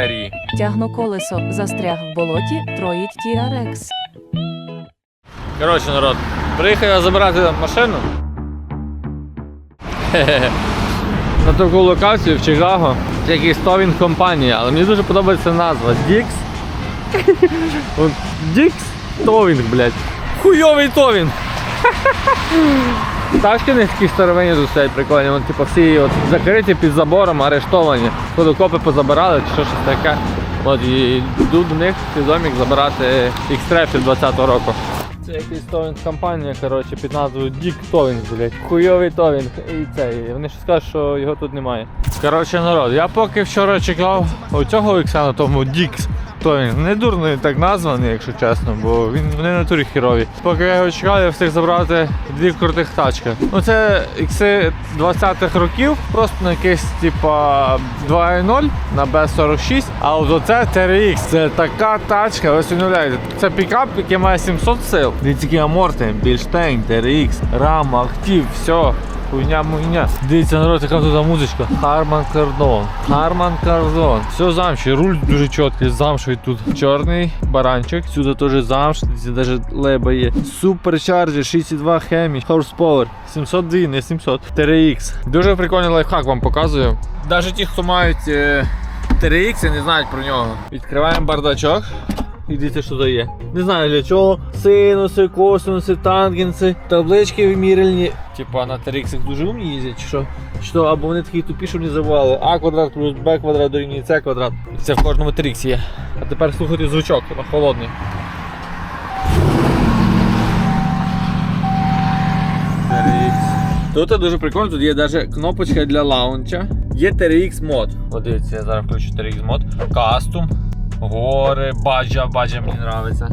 серії. Тягну колесо, застряг в болоті, троїть TRX. Коротше, народ, приїхав я забирати машину. На таку локацію в Чикаго. Це якийсь товінг компанія, але мені дуже подобається назва Dix. От Dix Товінг, блядь. Хуйовий товінг. Тачки такі старовині тут стоять прикольні. Вони типу всі от закриті під забором, арештовані. Ходокопи позабирали чи що щось таке. От і йду до них свідомік забирати X-Trap 20-го року. Це якась товінг компанія, коротше, під назвою Дік Товінг, блядь. Хуйовий товінг. І це. і Вони ще скажуть, що його тут немає. Коротше, народ, я поки вчора чекав оцього ікса на тому Дікс. Товінг. Не дурно так названий, якщо чесно, бо він вони на турі хірові. Поки я його чекав, я встиг забрати дві крутих тачки. Ну це ікси 20-х років, просто на якесь типа 2.0 на B46. А от оце TRX, це така тачка, ви уявляєте. Це пікап, який має 700 сил. Дивіться, які аморти, більштейн, TRX, рама, актив, все. Хуйня муйня. Дивіться, народ, яка тут музичка. Харман Кардон. Харман Кардон. Все замші, руль дуже чіткий, замшовий тут. Чорний баранчик. Сюди теж замш, навіть леба є. Суперчарджер, 62 хемі, horsepower. 702, не 700. TRX. Дуже прикольний лайфхак вам показую. Навіть ті, хто мають е, TRX, не знають про нього. Відкриваємо бардачок. І дивіться, що тут є. Не знаю для чого. Синуси, косинуси, тангенси, таблички вимірельні. Типа на TRX дуже умні їздять, чи що? Чи або вони такі тупі, що не забували. А квадрат плюс Б квадрат дорівнює С квадрат. Це в кожному TRX є. А тепер слухайте звучок, холодний. Тут дуже прикольно, тут є навіть кнопочка для лаунча. Є TRX мод. От дивіться, я зараз включу TRX мод. Кастом. Гори, баджа, баджа мені подобається.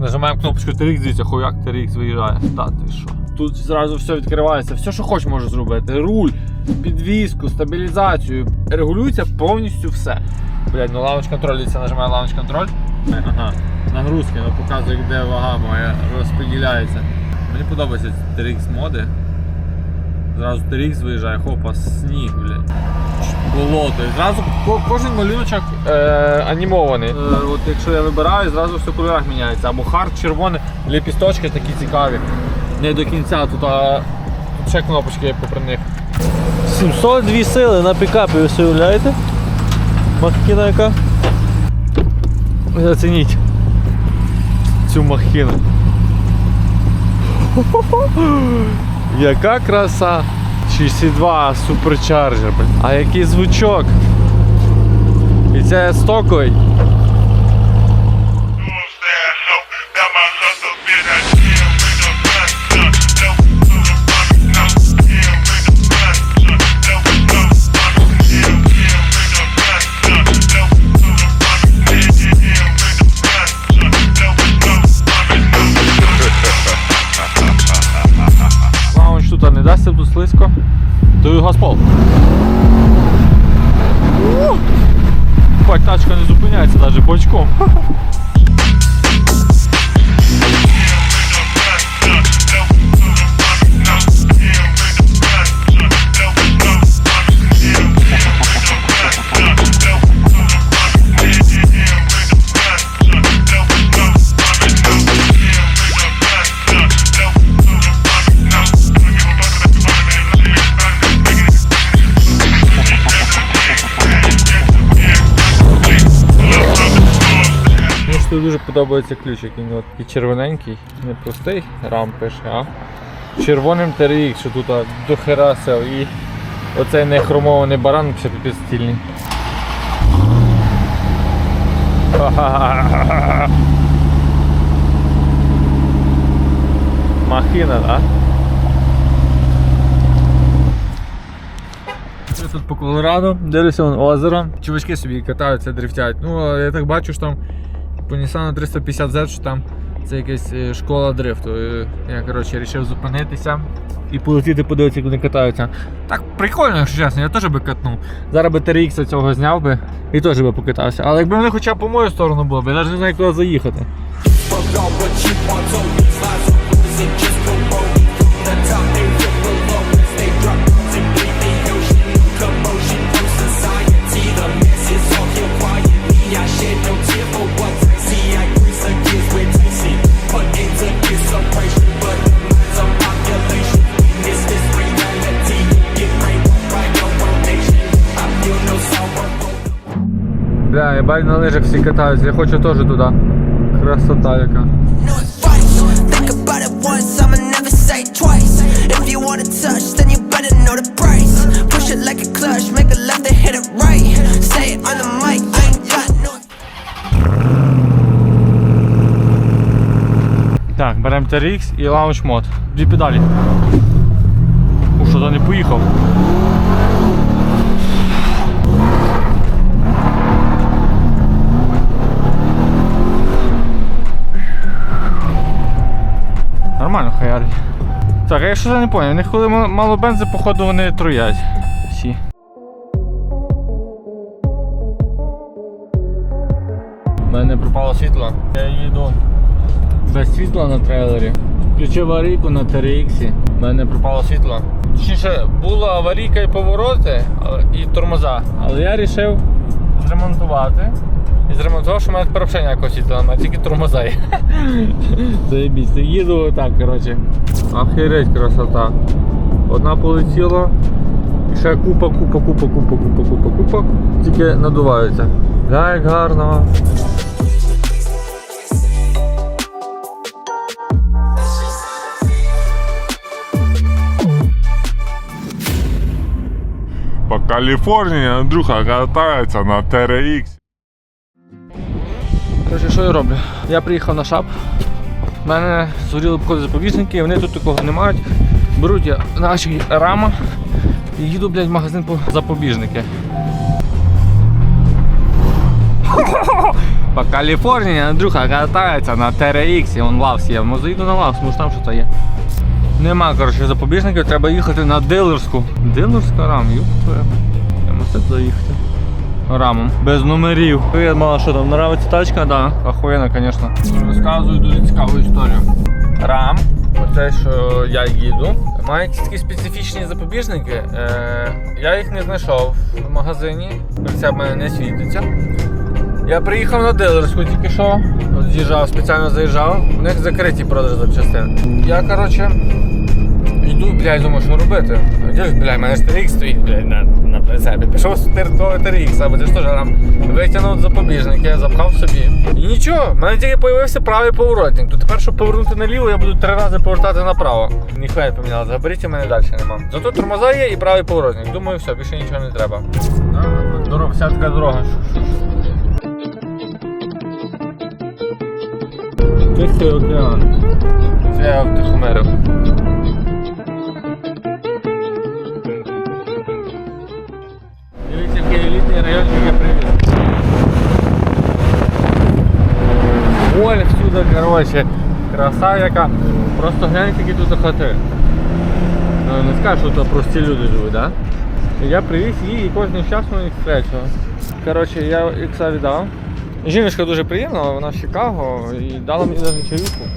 Нажимаємо кнопочку TRX, дивіться, хуяк TRX виїжджає. Та ти що? Тут зразу все відкривається, все, що хочеш, можеш зробити. Руль, підвіску, стабілізацію. Регулюється повністю все. Блять, ну лаунч контроль, дивіться, нажимаю лаунч контроль. Ага. Нагрузки, ну показує, де вага моя розподіляється. Мені подобаються TRX моди. Зразу TRX виїжджає, хопа, сніг, блядь. Болото. І зразу ко- кожен малюночок е, анімований. Е, от якщо я вибираю, зразу все в кольорах міняється. Або хард, червоний, ліпісточки такі цікаві. Не до кінця тут, а тут ще кнопочки є попри них. 702 сили на пікапі, ви собі уявляєте? Махіна яка? Зацініть цю махину. Яка краса! 62 суперчарджер. А який звучок. І це стоковий. Слизько. Даю газпол. Бать, тачка не зупиняється навіть бочком. Дуже подобається ключик. Він от такий червоненький, не пустий, рам пише, а червоним TRX, що тут а, до хера сел. І оцей нехромований баран ще тут стільний. Махина, да? Я тут по Колорадо, дивлюся озеро. Чувачки собі катаються, дрифтять. Ну, я так бачу, що там по Nissan 350Z, що там це якась е, школа дрифту. Я коротше вирішив зупинитися і полетіти подивитися, як вони катаються. Так прикольно, якщо чесно, я теж би катнув. Зараз би TRX цього зняв би і теж би покатався. Але якби вони хоча б по мою сторону було, я навіть не знаю, куди заїхати. Бля, я бать на лижах всі катаються, я хочу теж туди. Красота яка. no advice. Think about it once, I'ma never say twice. If you want Нормально хаярить. Так, а я щось не поняв. Них коли мало бензи, походу вони троять. Всі. У мене пропало світло. Я їду без світла на трейлері. Включив аварійку на TRX. У мене пропало світло. Точніше, була аварійка і повороти, і тормоза. Але я вирішив зремонтувати. І зремонтував, що в мене тепер взагалі ніякого світла немає, тільки тормоза є. Заєбісь, їду так, коротше. Охереть красота. Одна полетіла. І ще купа, купа, купа, купа, купа, купа, купа. Тільки надуваються. Гля, як гарно. По Калифорнии Андрюха катается на TRX. Коротше, що я роблю? Я приїхав на шап. У мене згоріли обходи запобіжники, вони тут такого не мають. Беруть наші рама і їду, блядь, в магазин по запобіжники. По Каліфорнії Андрюха катається на TRX, он лавс є. Ну заїду на лавс, може там щось є. Нема, коротше, запобіжників, треба їхати на дилерську. Дилерська рам, твоя. Я мусив заїхати. Рамом. Без номерів. Привіт, мала, що там, нравиться тачка? Да, охуєнно, звісно. Розказую дуже цікаву історію. Рам, оце, що я їду, якісь такі специфічні запобіжники. Е, я їх не знайшов в магазині, це в мене не світиться. Я приїхав на дилерську тільки що, з'їжджав, спеціально заїжджав, у них закриті продажі запчастин. Я, коротше, блядь, думаю, що робити. Де ж, блядь, в мене ж стоїть, блядь, на, на прицепі. Пішов того TRX, або це ж теж там витягнув запобіжники, запхав собі. І нічого, в мене тільки з'явився правий поворотник. То тепер, щоб повернути наліво, я буду три рази повертати направо. Ніхуя не помінялося, габаритів мене далі нема. Зато тормоза є і правий поворотник. Думаю, все, більше нічого не треба. Дорога, вся така дорога. Тихий океан. Це я втихомирив. Який елітний район, який я привіз. Море всюди, коротше, краса яка. Просто гляньте, які тут хати. Ну, Не скажу, що тут прості люди живуть, да? Я привіз її і кожен час у них стречу. Коротше, я ікса віддав. Жіночка дуже приємна, вона з Чикаго і дала мені навіть чаюку.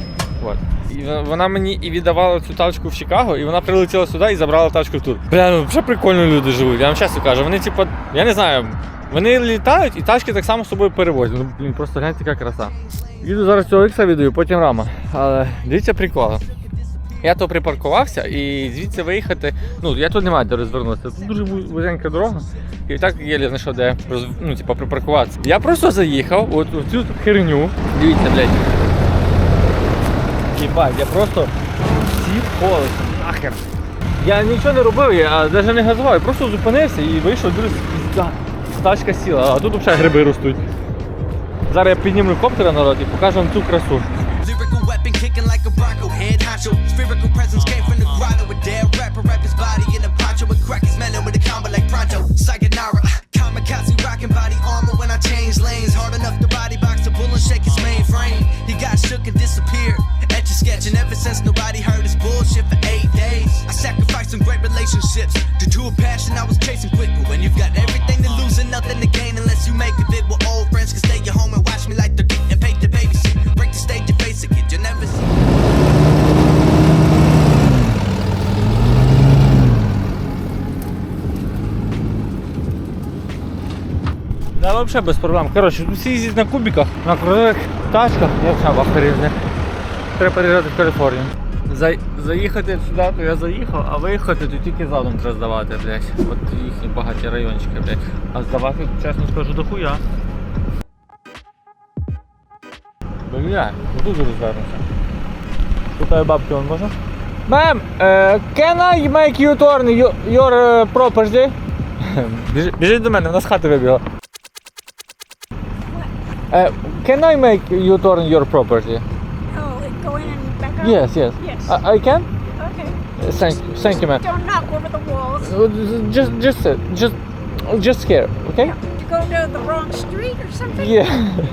Вот. І вона- мені і віддавала цю тачку в Чикаго, і вона прилетіла сюди і забрала тачку тут. Бля, ну вже прикольно люди живуть. Я вам чесно кажу, вони типу, я не знаю, вони літають і тачки так само з собою перевозять. Ну, блін, просто гляньте, яка краса. Їду зараз цього ікса віддаю, потім рама. Але дивіться прикол. Я то припаркувався і звідси виїхати. Ну, я тут не маю де розвернутися. Тут дуже ву- вузенька дорога. І так єлі знайшов, де роз... ну, типу, припаркуватися. Я просто заїхав от в цю херню. Дивіться, блядь. Єбать, я просто сів колесом. Нахер. Я нічого не робив, я навіть не газував, я просто зупинився і вийшов, дивлюсь, пізда. Тачка сіла, а тут взагалі гриби ростуть. Зараз я підніму коптера народ і покажу вам цю красу. Lyrical was quick. But when you've got everything to lose and nothing to gain, unless you make it with old friends, can stay at home and watch me like the and pay the babysit. Break the stage and face a kid, you'll never see. Да, взагалі без проблем. Коротше, тут всі їздять на кубиках, на кругових тачках. Я взагалі в ахері. Треба переїжджати в Каліфорнію. За, заїхати сюди, то я заїхав, а виїхати то тільки задом треба здавати, блядь. От їхні багаті райончики, блядь. А здавати, чесно скажу, дохуя. Бля, тут розвернувся. Питаю бабки, он можна? Мем, uh, can I make you turn your, your uh, property? Біжи- Біжіть до мене, вона з хати вибігла. Uh, can I make you turn your property? Oh, go in and? Yes, yes. Yes. I, I can? Okay. Uh, Thank, thank you, ma'am. Don't knock over the walls. Uh, Just, just, sit. just, just here, okay? You go to the wrong street or something? Yeah.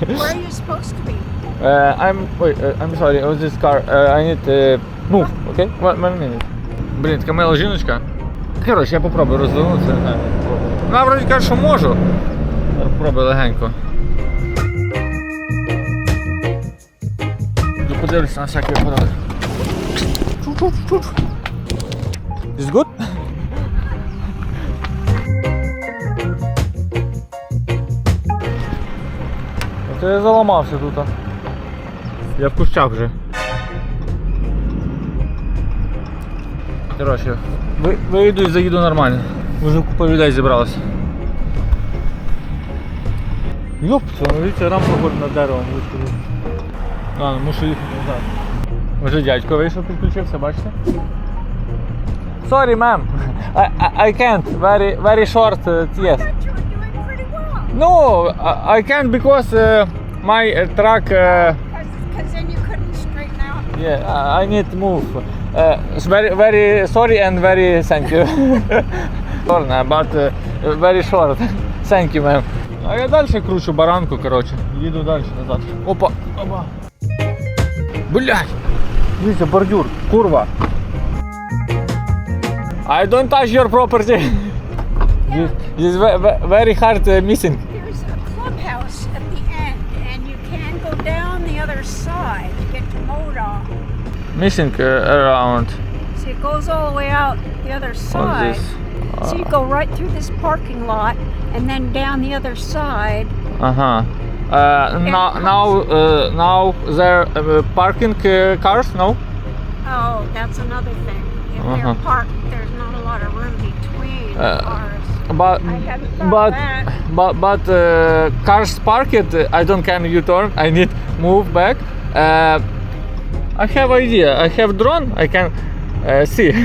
Where are you supposed to be? Uh, I'm wait. Uh, I'm sorry. It was this car. Uh, I need to move. Okay. One, one minute. Блін, така мила жіночка. Коротше, я попробую розвернутися. не знаю. Вона вроді каже, що можу. Пробуй легенько. Подивлюся на всякий випадок. Is good? Це я заламався тут. Я в кущах вже. Коротше, ви- вийду і заїду нормально. Вже купа людей зібралося. Йоп, це дивіться, рамка на дерево ну, мушу їхати назад. Вже дядько вийшов, підключився, бачите? Sorry, ma'am. I, I, I can't. Very, very short. Uh, yes. But you were doing pretty well. No, I, I can't because uh, my uh, truck. Uh, Because then you couldn't straighten out. Yeah, I- I need to move. Uh, it's very, very sorry and very thank you. Sorry, but uh, very short. Thank you, ma'am. А я далі кручу баранку, коротше. Їду далі назад. Опа, опа. Блять! Дивіться, бордюр, курва. I don't touch your property. This this is ve- ve- very hard uh, missing. There's a clubhouse at the end, and you can go down the other side to get to Moda. Missing uh, around. See, it goes all the way out the other What's side. this? So you go right through this parking lot and then down the other side. Ага. Uh, now, now, uh, now there uh, parking uh, cars? No. Oh, that's another thing. If Uh-huh. they're parked, there's not a lot of room between Uh, cars. But I hadn't thought but of that. but but uh, cars parked. I don't can U-turn. I need move back. Uh, I have idea. I have drone. I can uh, see.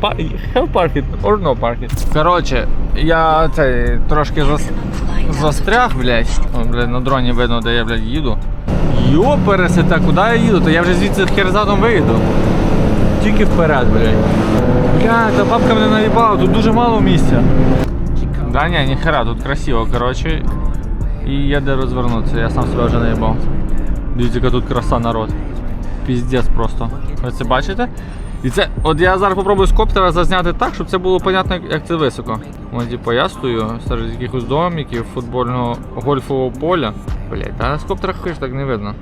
Pa- have parked or no parked. Короче, я цей трошки зас... Застряг, блядь. О, блядь, на дроні видно, де я, блядь, їду. Йо, пересете, куди я їду? То я вже звідси хер задом вийду. Тільки вперед, блядь. Бля, та бабка мене наїбала, тут дуже мало місця. Да ні, ніхера, тут красиво, коротше. І є де розвернутися, я сам себе вже наїбав. Дивіться, тут краса народ. Піздець просто. Ви це бачите? І це, от я зараз попробую з коптера зазняти так, щоб це було понятно, як- це високо. Ось, типу, я стою серед якихось домиків, футбольного гольфового поля. Блять, та з коптера хоч так не видно.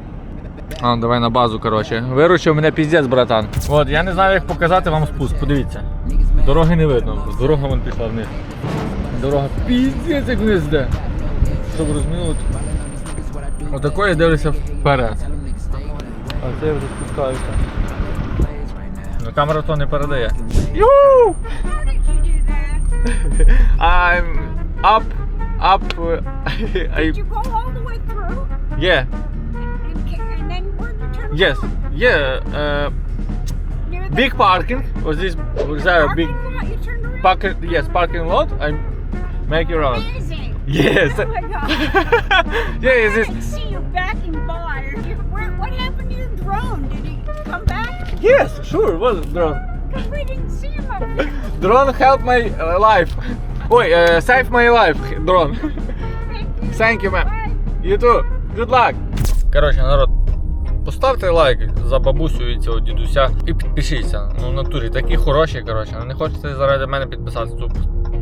А, давай на базу, коротше. Виручив мене піздець, братан. От, я не знаю, як показати вам спуск, подивіться. Дороги не видно, дорога вон пішла вниз. Дорога піздець як вниз йде. Щоб розуміли, от- отако я дивлюся вперед. А це я вже спускаюся. Ну, камера то не передає. Юху! How did you do that? I'm up, up, uh, I, Did you go all the way through? yeah, And, ca- and then where'd you turn yes, around? yeah, uh, Near the big parking, was this, was there a big parking lot you turned around? parking, yes, parking lot, I make it around. Amazing. Yes. Oh my god. yeah, is I this, didn't see you backing by. You- Where, what happened to your drone? Yes, sure, was drone. Because we didn't see him. Drone help my uh, life. Ой, uh, save my life, drone. Thank you. Thank you, ma'am. You too. Good luck. Коротше, народ, поставте лайк за бабусю і цього дідуся і підпишіться. Ну, в натурі такі хороші, коротше. Не хочете заради мене підписатися тут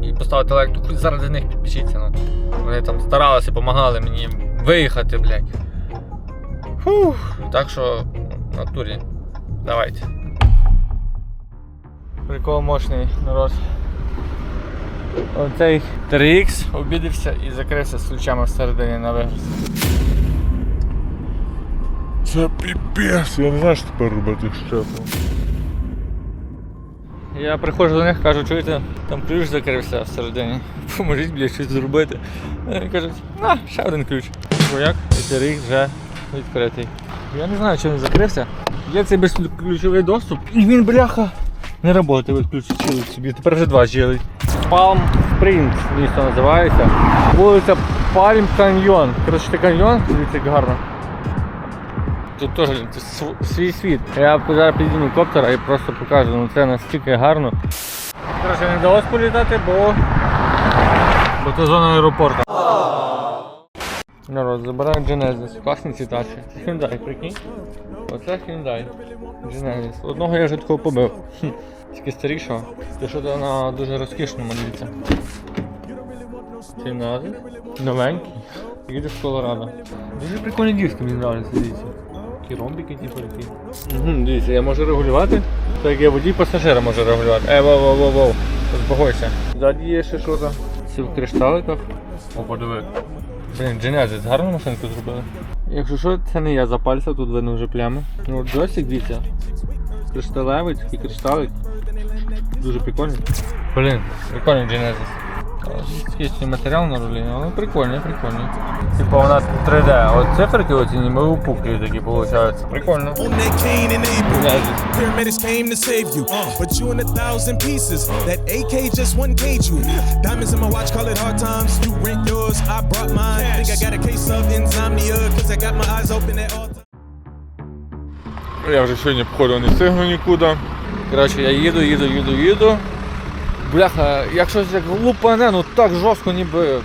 і поставити лайк, то хоч заради них підпишіться. Ну. Вони там старалися, допомагали мені виїхати, блядь. Фух. Так що, в натурі, давайте. Прикол мощний, народ. Оцей 3Х обідався і закрився з ключами всередині на вигрузці. Це піпець, я не знаю, що тепер робити ще. Я приходжу до них, кажу, чуєте, там ключ закрився всередині. Поможіть, блядь, щось зробити. Вони кажуть, на, ще один ключ. Бо як? І 3Х вже відкритий. Я не знаю, чи він закрився. Є цей безключовий доступ, і він, бляха, не працює, відключили собі. Тепер вже два жили. Palm Springs місто називається. Вулиця Palm Canyon. Коротше, каньйон, дивіться, як гарно. Тут теж свій світ. Я зараз підійду коптера і просто покажу, ну це настільки гарно. Коротше, не вдалося політати, бо. Бо це зона аеропорту. Народ, забираю Genesis. Класні ці тачі. Це Hyundai, прикинь. Оце Hyundai. Genesis. Одного я вже такого побив. Тільки старішого. Це що на дуже розкішному дивіться. Genesis. Новенький. Їде з Колорадо. Дуже прикольні диски мені нравляться, дивіться. Такі ромбики типу такі. Дивіться, я можу регулювати. Так як я водій пасажира можу регулювати. Е, воу, воу, воу, воу. Успокойся. Ззаді є ще що там. Все в кришталиках. О, подиви. Блін, Genesis, гарну машинку зробили. Якщо що, це не я запальця, тут видно вже плями. Ну, джойстик, дивіться. Кришталевий, такий кришталик. Дуже прикольний. Блін, прикольний Genesis. Скічний матеріал на рулі, але прикольний, прикольний. Типа у нас 3D, от циферки оці ніби упуклі такі виходять. Прикольно. On that Cain and Abel. Genesis. Paramedics came to save you, but you in a thousand pieces. That AK just one cage you. Diamonds in my watch, call it hard times. You rent yours, I brought mine. Think I got a case of insomnia, cause I got my eyes open at all times. Я вже сьогодні, походу, не встигну нікуди. Коротше, я їду, їду, їду, їду. Бляха, як щось як лупане, ну так жорстко ніби.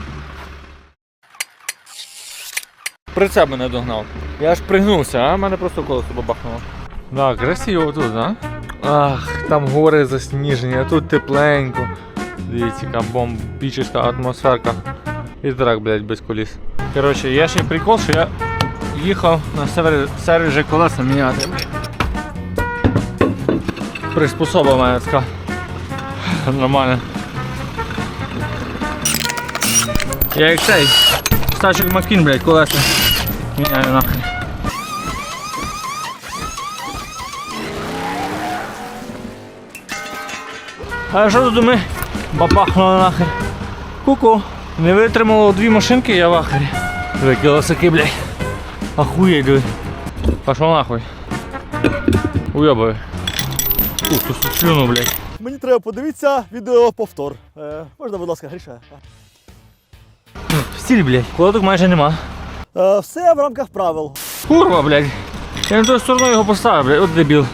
Прицеп мене догнав. Я аж пригнувся, а мене просто колесо бабахнуло. Да, красиво тут, а? Ах, там гори засніжені, а тут тепленько. Дивіться, яка бомбічна атмосферка. І трак, блядь, без коліс. Коротше, я ще прикол, що я їхав на сервіже колеса міняти. Приспособа мене така. Нормально. Я як цей. Стачок Макін, блядь, колеса. Міняю нахрен. А що тут ми бабахнули нахер? Ку-ку. Не витримало дві машинки, я в ахері. Диви, колесаки, блядь. Ахуєть, диви. Пошел нахуй. Уйобаю. Ух, тут слюну, блядь. Мені треба подивитися відеоповтор. Е, можна, будь ласка, Гріша. Стіль, блядь. Колодок майже нема. Е, все в рамках правил. Курва, блядь. Я на ту сторону його поставив, блядь. От дебіл.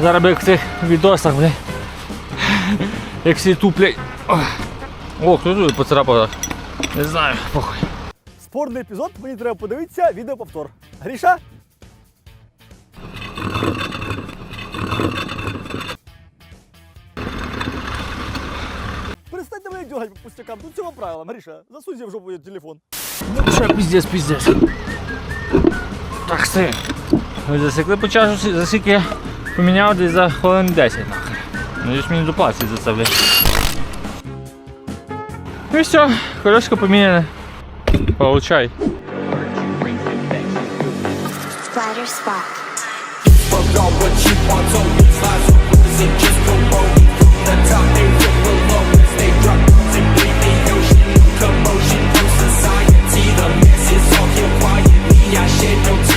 Зараз би як в цих відосах, блядь. Як всі туплять. О, хто тут поцарапав? Не знаю, похуй. Спорний епізод, мені треба подивитися відеоповтор. Гріша? Перестаньте по пустякам. Тут цього правила, Гріша. Засунь в жопу телефон. Ну що, піздець, піздець. Так, все. Ви засікли по часу, засік я поміняв десь за хвилин 10 нахер. Надіюсь, мені доплатять за це, блядь. Ну і все, колесико поміняне. Получай. Splatter spot. Fuck what you want, so we slide so with just go roll. The top, they no time.